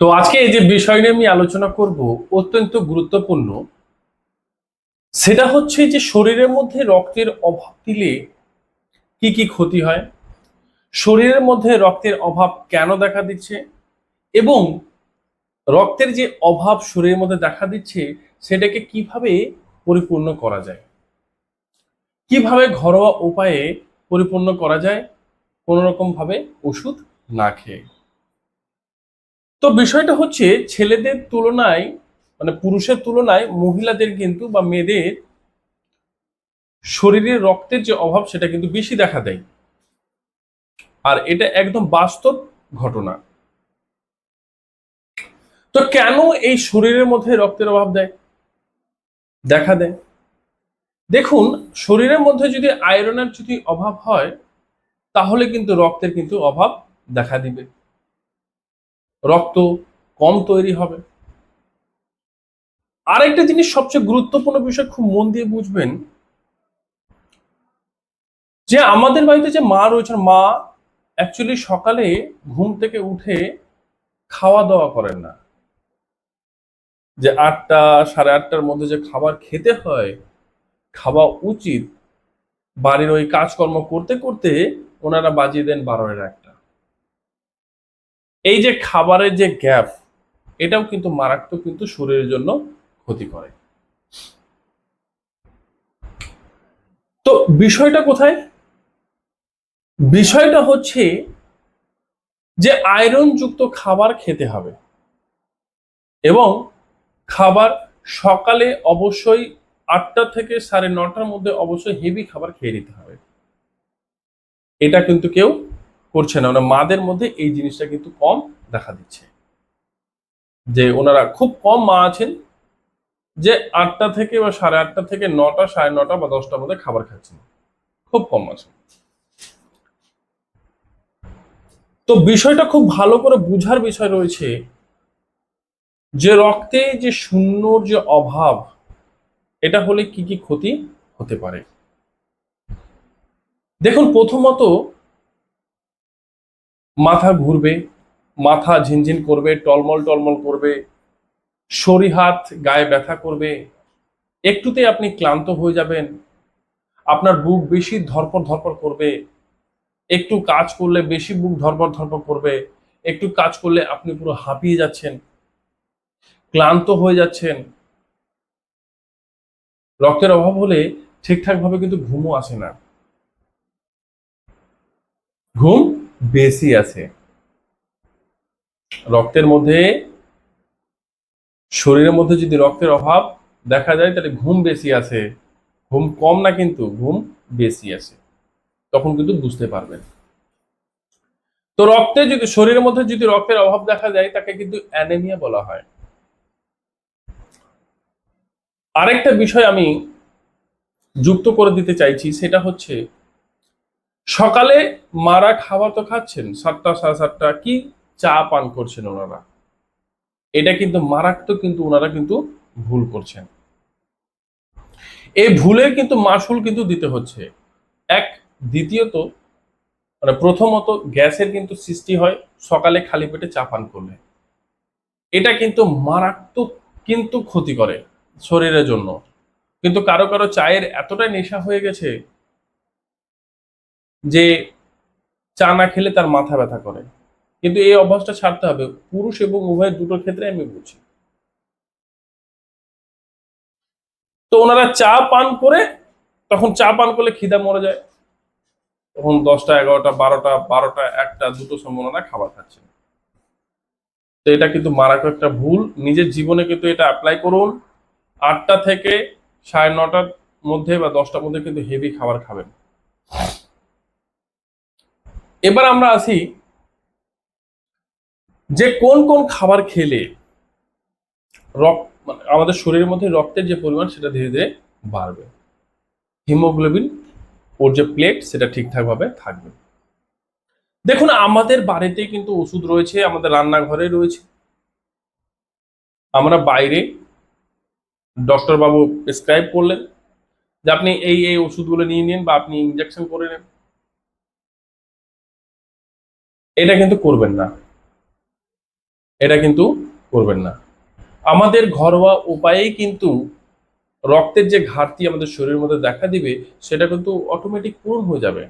তো আজকে এই যে বিষয় নিয়ে আমি আলোচনা করব অত্যন্ত গুরুত্বপূর্ণ, সেটা হচ্ছে যে শরীরের মধ্যে রক্তের অভাব দিলে কি কি ক্ষতি হয়? শরীরের মধ্যে রক্তের অভাব কেন দেখা দিচ্ছে? এবং রক্তের যে অভাব শরীরের মধ্যে দেখা দিচ্ছে, সেটাকে কীভাবে পরিপূর্ণ করা যায়? কীভাবে ঘরোয়া উপায়ে পরিপূর্ণ করা যায়? কোনো রকম ভাবে ওষুধ না খেয়ে। তো বিষয়টা হচ্ছে ছেলেদের তুলনায় মানে পুরুষের তুলনায় মহিলাদের কিন্তু বা মেয়েদের শরীরে রক্তের যে অভাব সেটা কিন্তু বেশি দেখা দেয়। আর এটা একদম বাস্তব ঘটনা। তো কেন এই শরীরের মধ্যে রক্তের অভাব দেয়? দেখা দেয়। দেখুন, শরীরের মধ্যে যদি আয়রনের যদি অভাব হয়, তাহলে কিন্তু রক্তের কিন্তু অভাব দেখা দিবে। রক্ত কম তৈরি হবে। আরেকটা জিনিস সবচেয়ে গুরুত্বপূর্ণ বিষয় খুব মন দিয়ে বুঝবেন, যে আমাদের বাড়িতে যে মা রয়েছেন, মা অ্যাকচুয়ালি সকালে ঘুম থেকে উঠে খাওয়া দাওয়া করেন না। যে আটটা, সাড়ে আটটার মধ্যে যে খাবার খেতে হয়, খাওয়া উচিত। বাড়ির ওই কাজকর্ম করতে করতে ওনারা বাজিয়ে দেন বারোয়ের একটা এই যে খাবারের যে গ্যাপ, এটাও কিন্তু মারাত্মক কিন্তু শরীরের জন্য ক্ষতি করে। তো বিষয়টা কোথায়? বিষয়টা হচ্ছে যে আয়রন যুক্ত খাবার খেতে হবে এবং খাবার সকালে অবশ্যই আটটা থেকে সাড়ে নটার মধ্যে অবশ্যই হেভি খাবার খেয়ে নিতে হবে। এটা কিন্তু কেউ করছে না মানে মাদের মধ্যে এই জিনিসটা কিন্তু কম দেখা দিচ্ছে। যে ওনারা খুব কম মা আছেন, যে আটটা থেকে বা সাড়ে আটটা থেকে নটা, সাড়ে নটা বা দশটার মধ্যে খাবার খাচ্ছেন। খুব কম আছে। তো বিষয়টা খুব ভালো করে বুঝার বিষয় রয়েছে যে রক্তে যে শূন্যর যে অভাব, এটা হলে কি কি ক্ষতি হতে পারে? দেখুন, প্রথমত মাথা ঘুরবে, মাথা ঝিনঝিন করবে, টলমল টলমল করবে হাত, গায়ে ব্যথা করবে একটুতে আপনি ক্লান্ত হয়ে যাবেন, আপনার বুক বেশি ধরপর ধরপড় করবে, একটু কাজ করলে বেশি বুক ধরপড় ধরপর করবে, একটু কাজ করলে আপনি পুরো হাঁপিয়ে যাচ্ছেন, ক্লান্ত হয়ে যাচ্ছেন। রক্তের অভাব হলে ঠিকঠাক ভাবে কিন্তু ঘুমও আসে না। ঘুম? বেশি আছে। রক্তের মধ্যে, শরীরের মধ্যে যদি রক্তের অভাব দেখা যায়, তাহলে ঘুম বেশি আছে। ঘুম কম না কিন্তু ঘুম বেশি আছে। তখন কিন্তু বুঝতে পারবেন। তো রক্তে যদি, শরীরের মধ্যে যদি রক্তের অভাব দেখা যায়, তাকে কিন্তু অ্যানেমিয়া বলা হয়। আরেকটা বিষয় আমি যুক্ত করে দিতে চাইছি, সেটা হচ্ছে সকালে মারা খাবার তো খাচ্ছেন, সাতটা, সাড়ে সাতটা, কি চা পান করছেন ওনারা? এটা কিন্তু মারাত্মক কিন্তু ওনারা কিন্তু ভুল করছেন। এই ভুলের কিন্তু মাসুল কিন্তু দিতে হচ্ছে। এক, দ্বিতীয়ত মানে প্রথমত গ্যাসের কিন্তু সৃষ্টি হয় সকালে খালি পেটে চা পান করলে। এটা কিন্তু মারাত্মক কিন্তু ক্ষতি করে শরীরের জন্য। কিন্তু কারও কারও চায়ের এতটাই নেশা হয়ে গেছে যে চা না খেলে তার মাথা ব্যথা করে। কিন্তু এই অভ্যাসটা ছাড়তে হবে। পুরুষ এবং উভয় দুটো ক্ষেত্রে আমি বুঝি। তো ওনারা চা পান করে, তখন চা পান করলে খিদা মরে যায়। তখন দশটা, এগারোটা, বারোটা বারোটা, একটা, দুটো সময় ওনারা খাবার খাচ্ছেন। তো এটা কিন্তু মারাত্মক একটা ভুল। নিজের জীবনে কিন্তু এটা অ্যাপ্লাই করুন। আটটা থেকে সাড়ে নটার মধ্যে বা দশটার মধ্যে কিন্তু হেভি খাবার খাবেন। এবার আমরা আসি যে কোন কোন খাবার খেলে রক্ত মানে আমাদের শরীরের মধ্যে রক্তের যে পরিমাণ সেটা ধীরে ধীরে বাড়বে। হিমোগ্লোবিন ওর যে প্লেট সেটা ঠিকঠাকভাবে থাকবে। দেখুন, আমাদের বাড়িতে কিন্তু ওষুধ রয়েছে, আমাদের রান্নাঘরে রয়েছে। আমরা বাইরে ডক্টর বাবু প্রেসক্রাইব করলেন যে আপনি এই এই ওষুধগুলো নিয়ে নিন বা আপনি ইঞ্জেকশন করে নেন। এটা কিন্তু করবেন না। এটা কিন্তু করবেন না। আমাদের ঘরোয়া উপায়েই কিন্তু রক্তের যে ঘাটতি আমাদের শরীরের মধ্যে দেখা দিবে, সেটা কিন্তু অটোমেটিক পূরণ হয়ে যাবে।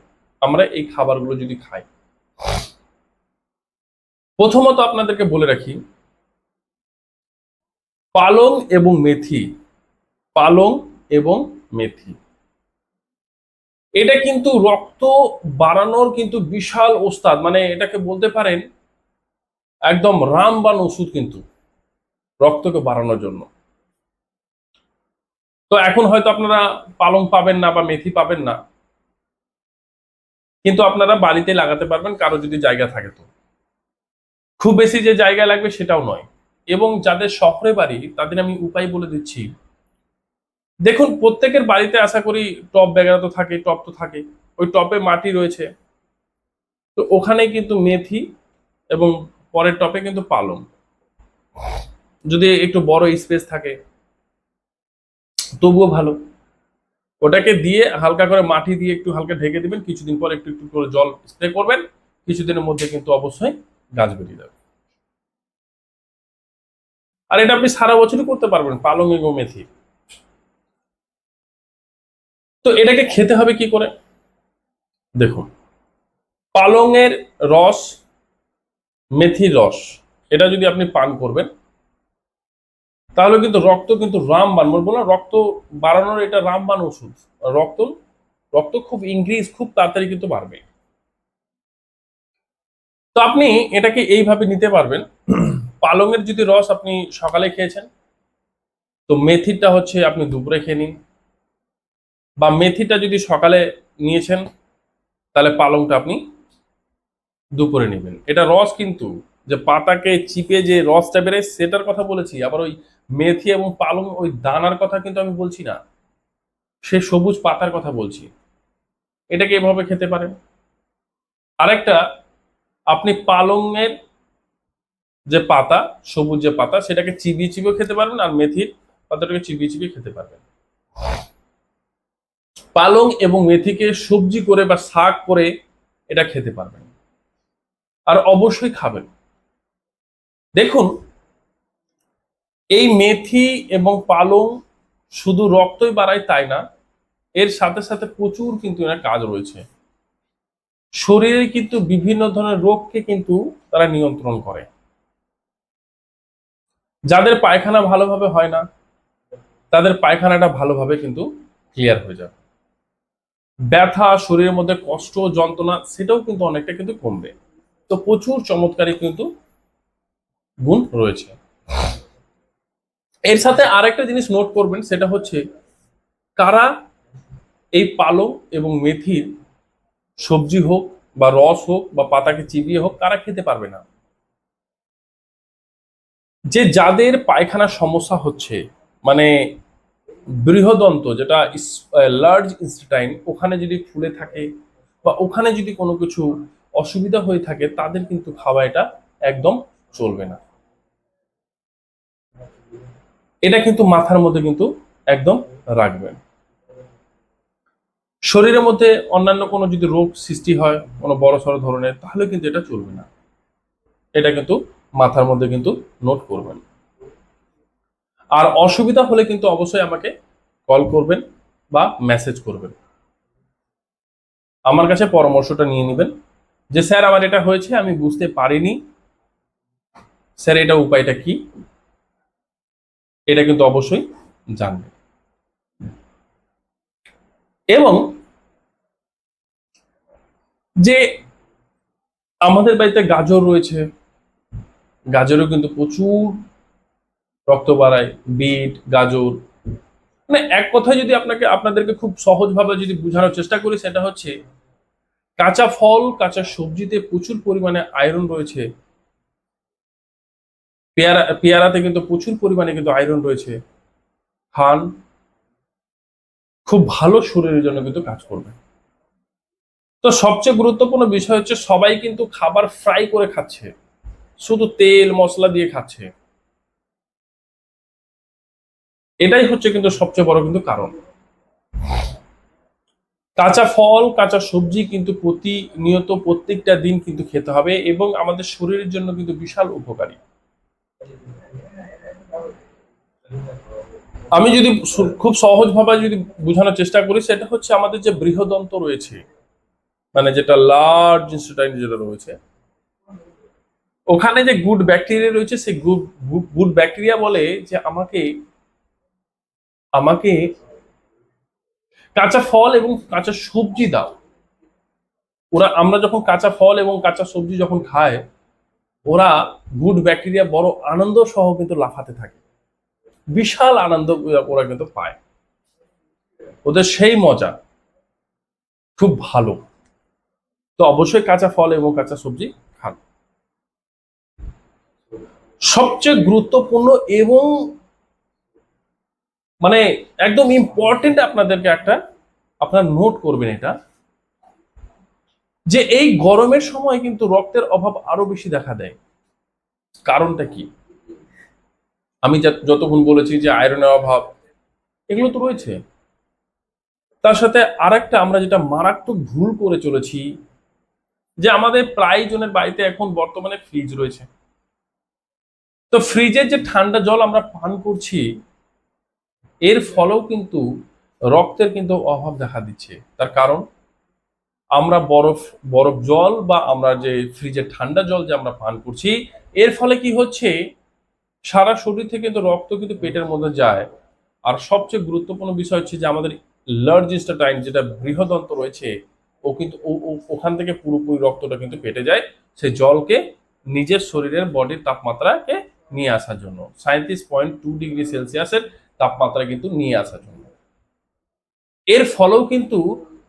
আমরা এই খাবারগুলো যদি খাই। প্রথমত আপনাদেরকে বলে রাখি, পালং এবং মেথি, পালং এবং মেথি। এটা কিন্তু রক্ত বাড়ানোর কিন্তু বিশাল ওস্তাদ মানে এটাকে বলতে পারেন একদম রামবান ওষুধ কিন্তু রক্তকে বাড়ানোর জন্য। তো এখন হয়তো আপনারা পালং পাবেন না বা মেথি পাবেন না, কিন্তু আপনারা বাড়িতে লাগাতে পারবেন, কারও যদি জায়গা থাকে তো। খুব বেশি যে জায়গা লাগবে সেটাও নয়, এবং যাদের শহরে বাড়ি, তাদের আমি উপায় বলে দিচ্ছি দেখুন, প্রত্যেকের বাড়িতে আশা করি টপ বেগারা তো থাকে টপ তো থাকে ওই টপে মাটি রয়েছে। তো ওখানে কিন্তু মেথি এবং পরের টপে কিন্তু পালং। যদি একটু বড় স্পেস থাকে, তবুও ভালো। ওটাকে দিয়ে হালকা করে মাটি দিয়ে একটু হালকা ঢেকে দিবেন, কিছুদিন পর একটু একটু করে জল স্প্রে করবেন। কিছুদিনের মধ্যে কিন্তু অবশ্যই গাছ বেরিয়ে যাবে। আর এটা আপনি সারা বছরই করতে পারবেন, পালং এবং মেথি। তো এটাকে খেতে হবে কি করে? দেখুন, পালংয়ের রস, মেথির রস, এটা যদি আপনি পান করবেন, তাহলে কিন্তু রক্ত কিন্তু রামবান, বলব না, রক্ত বাড়ানোর এটা রামবান ওষুধ। রক্ত রক্ত খুব ইনক্রিজ খুব তাড়াতাড়ি কিন্তু বাড়বে। তো আপনি এটাকে এইভাবে নিতে পারবেন। পালংয়ের যদি রস আপনি সকালে খেয়েছেন, তো মেথিটা হচ্ছে আপনি দুপুরে খেয়ে নিন। বা মেথিটা যদি সকালে নিয়েছেন, তাহলে পালংটা আপনি দুপুরে নেবেন। এটা রস কিন্তু, যে পাতাকে চিপে যে রসটা বেরোয়, সেটার কথা বলেছি। আবার ওই মেথি এবং পালং, ওই দানার কথা কিন্তু আমি বলছি না। সে সবুজ পাতার কথা বলছি। এটাকে এভাবে খেতে পারেন? আরেকটা, আপনি পালংয়ের যে পাতা, সবুজ যে পাতা, সেটাকে চিবিয়ে চিবিয়ে খেতে পারবেন, আর মেথির পাতাটাকে চিবিয়ে চিবিয়ে খেতে পারবেন। পালং এবং মেথিকে সবজি করে বা শাক করে এটা খেতে পারবেন। আর অবশ্যই খাবেন। দেখুন, এই মেথি এবং পালং শুধু রক্তই বাড়ায় তাই না, এর সাথে সাথে প্রচুর কিন্তু এর কাজ রয়েছে। শরীরে কিন্তু বিভিন্ন ধরনের রোগকে কিন্তু তারা নিয়ন্ত্রণ করে। যাদের পায়খানা ভালোভাবে হয় না, তাদের পায়খানাটা ভালোভাবে কিন্তু ক্লিয়ার হয়ে যাবে ব্যথা, শরীরের মধ্যে কষ্ট, যন্ত্রণা, সেটাও কিন্তু অনেকটা কিন্তু কমবে। তো প্রচুর চমৎকারী কিন্তু গুণ রয়েছে। এর সাথে আরেকটা জিনিস নোট করবেন, সেটা হচ্ছে কারা এই পালং এবং মেথির সবজি হোক বা রস হোক বা পাতাকে চিবিয়ে হোক, কারা খেতে পারবে না? যে যাদের পায়খানার সমস্যা হচ্ছে মানে বৃহদন্ত, যেটা লার্জ ইনস্টাইন ওখানে যদি ফুলে থাকে বা ওখানে যদি কোনো কিছু অসুবিধা হয়ে থাকে, তাদের কিন্তু খাওয়া এটা একদম চলবে না। এটা কিন্তু মাথার মধ্যে কিন্তু একদম রাখবেন। শরীরের মধ্যে অন্যান্য কোনো যদি রোগ সৃষ্টি হয়, কোনো বড় সড়ো ধরনের, তাহলে কিন্তু এটা চলবে না। এটা কিন্তু মাথার মধ্যে কিন্তু নোট করবেন। আর অসুবিধা হলে কিন্তু অবশ্যই আমাকে কল করবেন বা মেসেজ করবেন। আমার কাছে পরামর্শটা নিয়ে নেবেন যে, স্যার, আমার এটা হয়েছে, আমি বুঝতে পারিনি। স্যার, এটা উপায়টা কি? এটা কিন্তু অবশ্যই জানবেন। এবং যে, আমাদের বাড়িতে গাজর রয়েছে, গাজরও কিন্তু প্রচুর রক্ত বাড়ায় বিট, গাজর। মানে এক কথায় যদি আপনাকে, আপনাদেরকে খুব সহজভাবে যদি বোঝানোর চেষ্টা করি, সেটা হচ্ছে কাঁচা ফল, কাঁচা সবজিতে প্রচুর পরিমাণে আয়রন রয়েছে। পেয়ারা, পেয়ারাতে কিন্তু প্রচুর পরিমাণে কিন্তু আয়রন রয়েছে। খান খুব ভালো শরীরের জন্য কিন্তু কাজ করবে। তো সবচেয়ে গুরুত্বপূর্ণ বিষয় হচ্ছে সবাই কিন্তু খাবার ফ্রাই করে খাচ্ছে। শুধু তেল, মশলা দিয়ে খাচ্ছে। এটাই হচ্ছে কিন্তু সবচেয়ে বড় কিন্তু কারণ। কাঁচা ফল, কাঁচা সবজি কিন্তু প্রতিনিয়ত প্রত্যেকটা দিন কিন্তু খেতে হবে এবং আমাদের শরীরের জন্য কিন্তু বিশাল উপকারী। আমি যদি খুব সহজভাবে যদি বোঝানোর চেষ্টা করি, সেটা হচ্ছে আমাদের যে বৃহদন্ত রয়েছে মানে যেটা লার্জ ইনস্টিটাইন যেটা রয়েছে, ওখানে যে গুড ব্যাকটেরিয়া রয়েছে, সেই গুড গুড ব্যাকটেরিয়া বলে যে আমাকে আমাকে কাঁচা ফল এবং কাঁচা সবজি দাও। ওরা, আমরা যখন কাঁচা ফল এবং কাঁচা সবজি যখন খায়, ওরা গুড ব্যাকটেরিয়া বড় আনন্দ সহ কিন্তু লাফাতে থাকে। বিশাল আনন্দ ওরা কিন্তু পায়। ওদের সেই মজা। খুব ভালো। তো অবশ্যই কাঁচা ফল এবং কাঁচা সবজি খান। সবচেয়ে গুরুত্বপূর্ণ এবং মানে একদম ইম্পর্টেন্ট আপনাদেরকে একটা আপনারা নোট করবেন এটা, যে এই গরমের সময় কিন্তু রক্তের অভাব আরও বেশি দেখা দেয়। কারণটা কি? আমি যতক্ষণ বলেছি যে আয়রনের অভাব, এগুলো তো রয়েছে। তার সাথে আর একটা আমরা যেটা মারাত্মক ভুল করে চলেছি, যে আমাদের প্রায় জনের বাড়িতে এখন বর্তমানে ফ্রিজ রয়েছে। তো ফ্রিজের যে ঠান্ডা জল আমরা পান করছি এর ফলেও কিন্তু রক্তের কিন্তু অভাব দেখা দিচ্ছে। তার কারণ, আমরা বরফ বরফ জল বা আমরা যে ফ্রিজের ঠান্ডা জল যে আমরা পান করছি, এর ফলে কি হচ্ছে? সারা শরীর থেকে কিন্তু রক্ত কিন্তু পেটের মধ্যে যায়। আর সবচেয়ে গুরুত্বপূর্ণ বিষয় হচ্ছে যে আমাদের লার্জ ইনস্টাটাইন যেটা বৃহদন্ত রয়েছে, ও কিন্তু ওখান থেকে পুরোপুরি রক্তটা কিন্তু পেটে যায় সেই জলকে নিজের শরীরের বডির তাপমাত্রাকে নিয়ে আসার জন্য। সাঁত্রিশ পয়েন্ট টু ডিগ্রি সেলসিয়াসের তাপমাত্রা কিন্তু নিয়ে আসার জন্য। এর ফলেও কিন্তু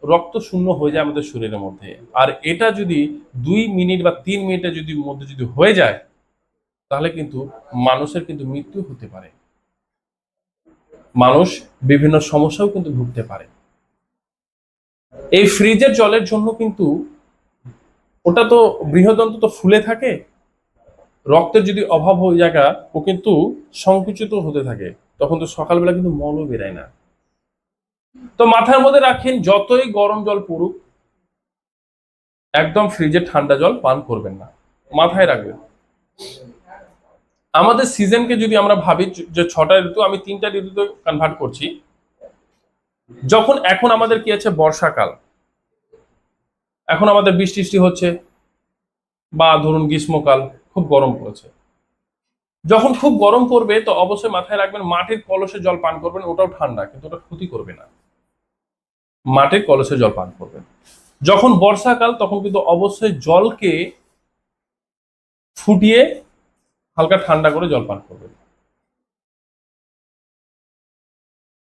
রক্ত শূন্য হয়ে যায় আমাদের শরীরের মধ্যে। আর এটা যদি দুই মিনিট বা তিন মিনিটের যদি মধ্যে যদি হয়ে যায়, তাহলে কিন্তু মানুষের কিন্তু মৃত্যু হতে পারে। মানুষ বিভিন্ন সমস্যাও কিন্তু ভুগতে পারে। এই ফ্রিজের জলের জন্য কিন্তু ওটা তো বৃহদন্ত তো ফুলে থাকে, রক্তের যদি অভাব হয়ে জায়গা, ও কিন্তু সংকুচিত হতে থাকে। তখন তো সকালবেলা কিন্তু মলও বেরায় না। তো মাথার মধ্যে রাখেন, যতই গরম জল পড়ুক, একদম ফ্রিজে ঠান্ডা জল পান করবেন না। মাথায় রাখবেন। আমাদের সিজনকে যদি আমরা ভাবি, যে ছটা ঋতু, আমি তিনটা ঋতুতে কনভার্ট করছি। যখন, এখন আমাদের কি আছে? বর্ষাকাল। এখন আমাদের বৃষ্টি হচ্ছে, বা ধরুন গ্রীষ্মকাল, খুব গরম পড়েছে। যখন খুব গরম পড়বে, তো অবশ্যই মাথায় রাখবেন, মাটির কলসে জল পান করবেন, ওটাও ঠান্ডা, কিন্তু ওটা ক্ষতি করবে না। মাটির কলসে জল পান করবেন। যখন বর্ষাকাল, তখন কিন্তু অবশ্যই জলকে ফুটিয়ে হালকা ঠান্ডা করে জল পান করবেন।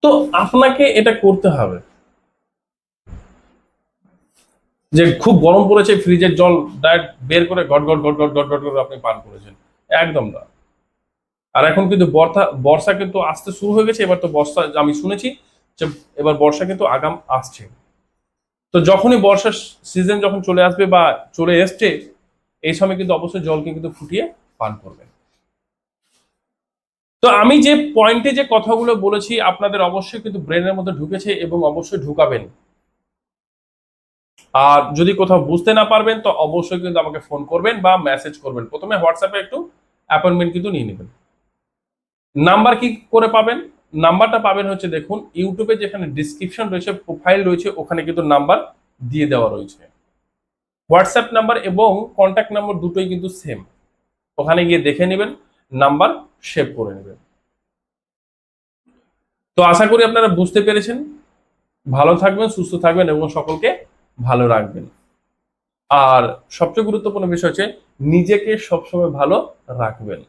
তো আপনাকে এটা করতে হবে। যে খুব গরম পড়েছে, ফ্রিজের জল ডাইরেক্ট বের করে গট গট গট গট গট গট করে আপনি পান করেছেন। একদম না। আর এখন কিন্তু বর্ষা বর্ষা কিন্তু আসতে শুরু হয়ে গেছে, এবার তো বর্ষা, আমি শুনেছি যে এবার বর্ষা কিন্তু আগাম আসছে। তো যখনই বর্ষার সিজন যখন চলে আসবে বা চলে এসছে, এই সময় কিন্তু অবশ্যই জলকে কিন্তু ফুটিয়ে পান করবেন। তো আমি যে পয়েন্টে যে কথাগুলো বলেছি, আপনাদের অবশ্যই কিন্তু ব্রেনের মধ্যে ঢুকেছে এবং অবশ্যই ঢুকাবেন। আর যদি কোথাও বুঝতে না পারবেন, তো অবশ্যই কিন্তু আমাকে ফোন করবেন বা মেসেজ করবেন। প্রথমে হোয়াটসঅ্যাপে একটু অ্যাপয়েন্টমেন্ট কিন্তু নিয়ে নেবেন। নাম্বার কি করে পাবেন? নাম্বারটা পাবেন হচ্ছে দেখুন, ইউটিউবে যেখানে ডিসক্রিপশন রয়েছে প্রোফাইল রয়েছে, ওখানে কিন্তু নাম্বার দিয়ে দেওয়া রয়েছে। হোয়াটসঅ্যাপ নাম্বার এবং কন্ট্যাক্ট নাম্বার দুটোই কিন্তু সেম ওখানে গিয়ে দেখে নেবেন, নাম্বার সেভ করে নেবেন। তো আশা করি আপনারা বুঝতে পেরেছেন। ভালো থাকবেন, সুস্থ থাকবেন এবং সকলকে ভালো রাখবেন। আর সবচেয়ে গুরুত্বপূর্ণ বিষয় হচ্ছে, নিজেকে সবসময় ভালো রাখবেন।